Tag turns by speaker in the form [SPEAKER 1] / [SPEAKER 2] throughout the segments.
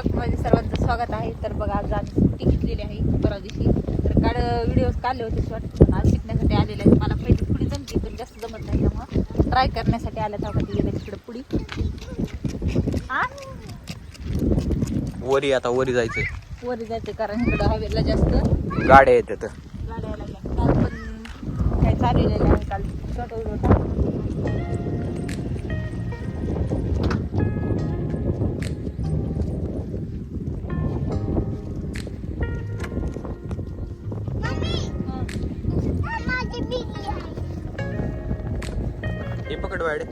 [SPEAKER 1] ब्लॉगमध्ये सर्वांचं स्वागत आहे. तर बघा आज आज सुट्टी घेतलेली आहे परवा दिवशी. तर काढ व्हिडिओ काढले होते शॉर्ट पण आज शिकण्यासाठी आलेले आहेत. मला पहिली पुडी जमते पण जास्त जमत नाही त्यामुळं ट्राय करण्यासाठी आल्या तेव्हा ती गेल्या तिकडे पुडी हा
[SPEAKER 2] वरी आता वरी जायचंय.
[SPEAKER 1] वरी जायचे कारण इकडं हवेला जास्त
[SPEAKER 2] गाड्या येतात
[SPEAKER 1] गाड्या लागल्या. काल पण काय चाललेलं आहे काल शॉर्ट होता.
[SPEAKER 2] पकड वाडे.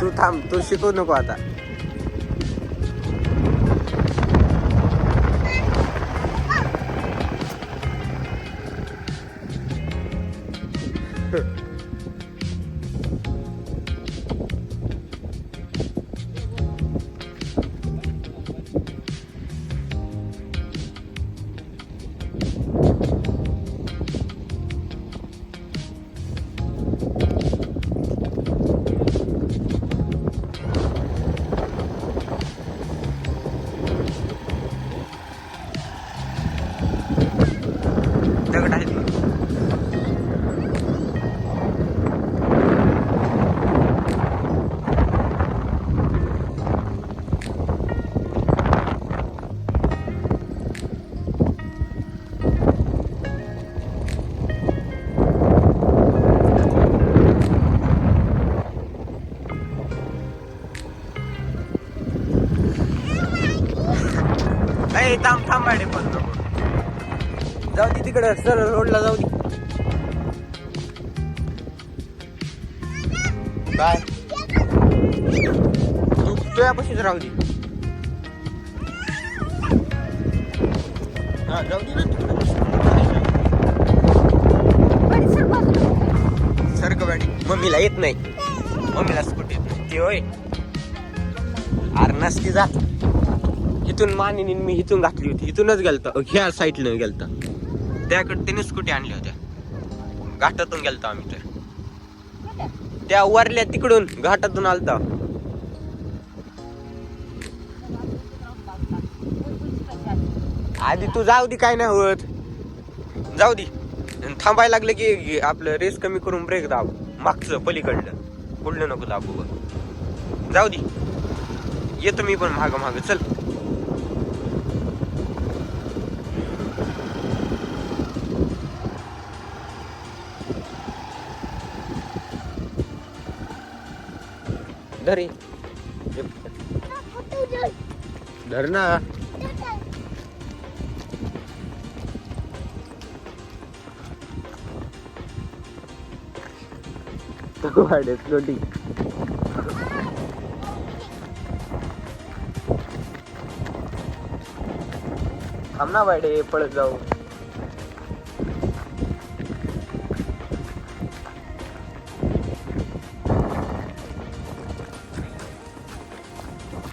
[SPEAKER 2] तू थांब तू शिकवू नको आता. Sure. थांब थांब मॅडम पण जाऊ दे तिकडं सरळ रोडला जाऊ दे. काय? तू तुझ्यापाशीच राहू दे. हा जाऊ दे ना तिकडं. गाडी मम्मीला येत नाही. मम्मीला स्कूटी येत नाही. ती होय. अरे नसती जा. इथून मानिनी मी इथून घातली होती. इथूनच गेलता. ह्या साईडनं गेलता. त्याकडे त्याने स्कूटी आणल्या होत्या. घाटातून गेलता आम्ही तर. त्या वरल्या तिकडून घाटातून आलता. आधी तू जाऊ दे काय नाही होत. जाऊ दे. थांबायला लागलं की आपलं रेस कमी करून ब्रेक दाब. मागचं पलीकडलं. पुढलं नको दाबू जाऊ दे. येतो मी पण माग माग. चल. धरी. धर ना. वाढे स्लोटी थांब ना वाडे पळत जाऊ.